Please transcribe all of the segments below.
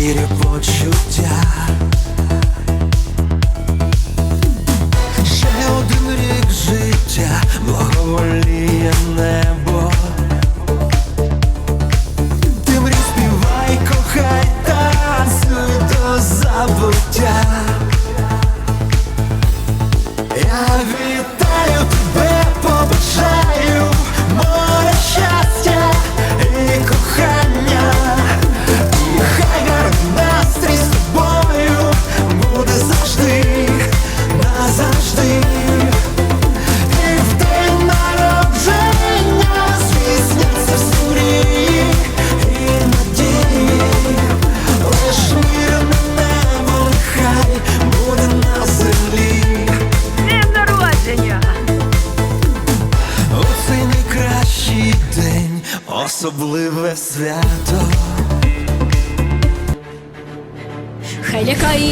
вірю почуття. Ще один рік життя благоволіє небо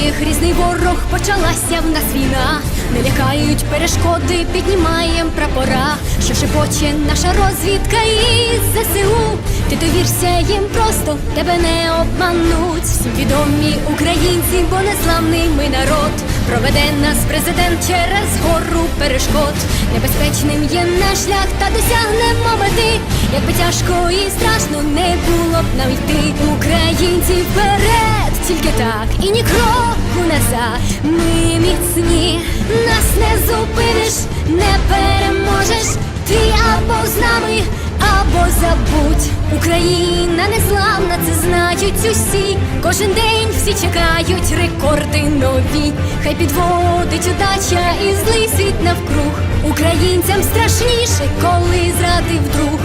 лякає різний ворог, почалася в нас війна. Не лякають перешкоди, піднімаєм прапора, що шепоче наша розвідка і ЗСУ. Ти довірся їм просто, тебе не обмануть. Всім відомі українці, бо незламний ми народ. Проведе нас президент через гору перешкод. Небезпечним є наш шлях, та досягнемо мети. Якби тяжко і страшно не було б нам йти. Українці вперед, тільки так і ні кроку назад. Ми міцні, нас не зупиниш, не переможеш. Ти або з нами, або забудь. Україна незламна, це знають усі. Кожен день всі чекають рекорди нові. Хай підводить удача і злий світ навкруг. Українцям страшніше, коли зрадив друг.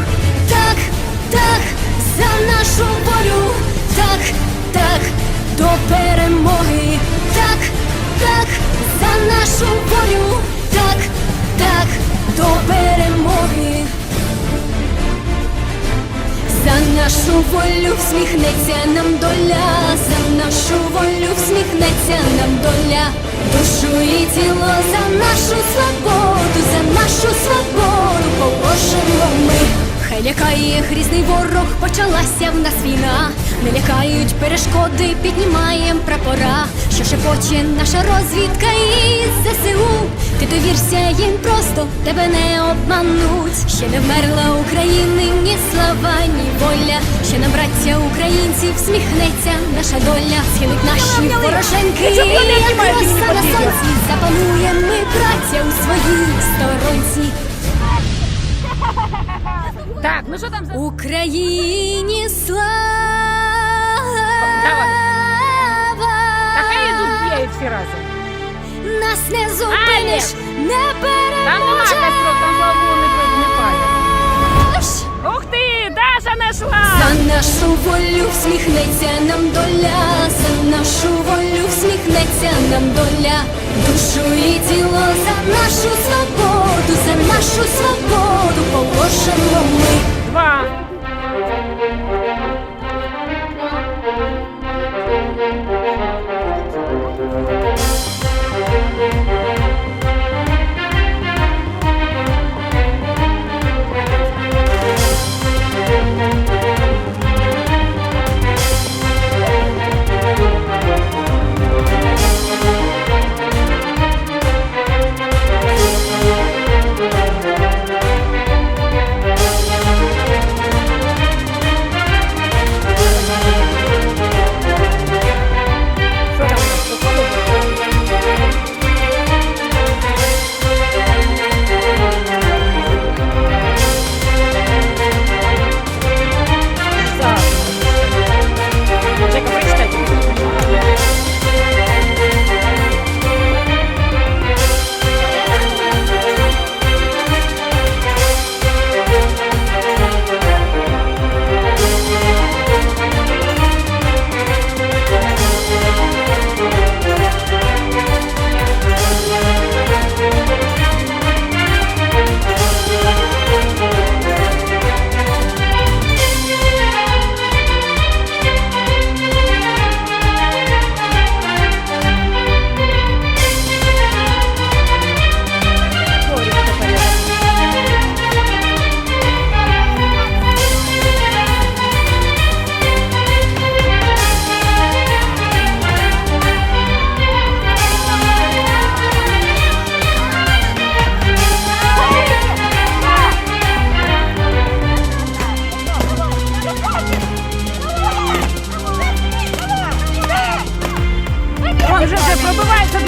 Так, так, за нашу волю, так, так, до перемоги, так, так, за нашу волю, так, так, до перемоги. За нашу волю всміхнеться нам доля, за нашу волю всміхнеться нам доля, душу і тіло за нашу свободу, за нашу свободу положимо ми. Хай лякає їх різний ворог, почалася в нас війна. Не лякають перешкоди, піднімаєм прапора, що шепоче наша розвідка і ЗСУ. Ти довірся їм просто, тебе не обмануть. Ще не вмерла України, ні слава, ні воля. Ще нам браття українців всміхнеться наша доля. Схилить наші порошенки, як роса на сонці. Запануємо ми браття у своїй сторонці. Так, ну що там за Україні слава! Та хай б'ють всі разом. Нас не зупиниш, не Там нема костров, там слава не, не Ух ти, Даша нашла! За нашу волю всміхнеться нам доля, за нашу волю всміхнеться нам доля, душу і тіло за нашу свободу, за нашу свободу положимо ми. Два.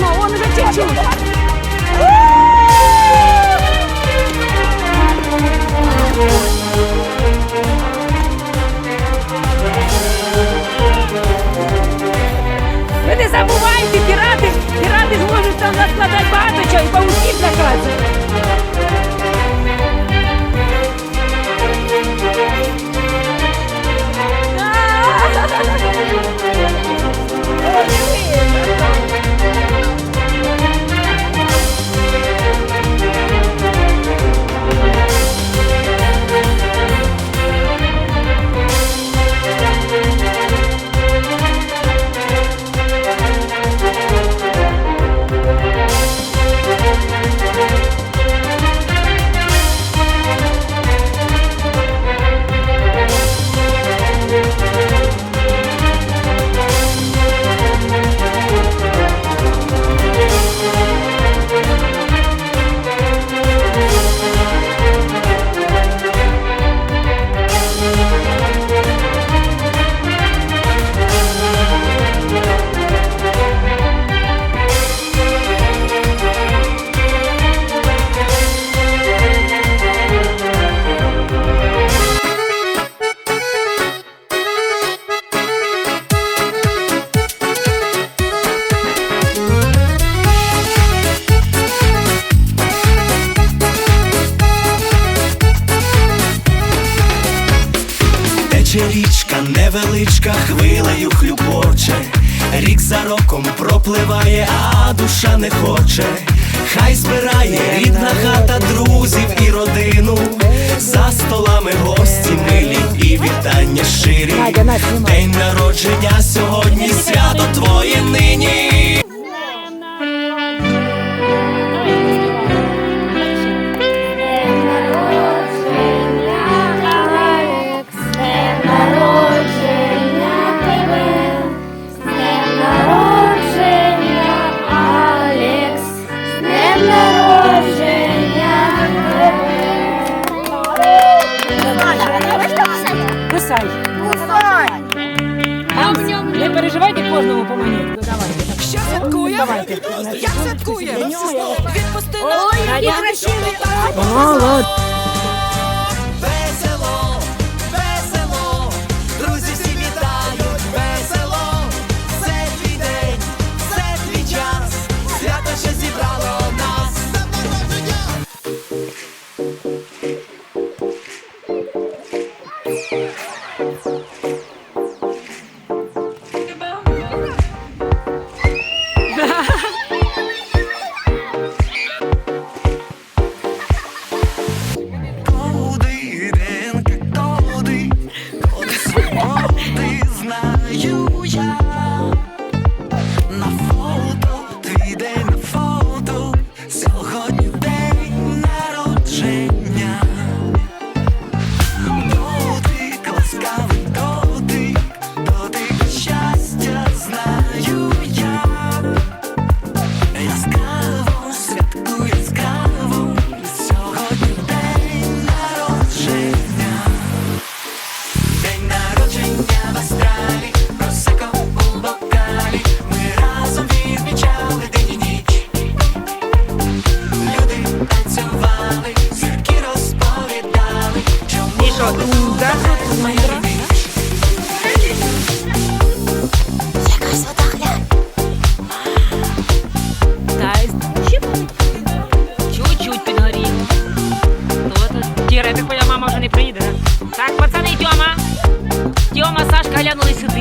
máu ăn các chị наче річка, невеличка, хвилею хлюпоче, рік за роком пропливає, а душа не хоче, хай збирає рідна хата друзів і родину, за столами гості милі і вітання ширі. День народження сьогодні, свято твоє нині. Бусай. Бусай. Не переживайте кожному по мені. Ну, давайте. Що святкує? Ну, давайте. Як святкує? Відпусти на Ой, які красиві. Молодь. глянули сюди.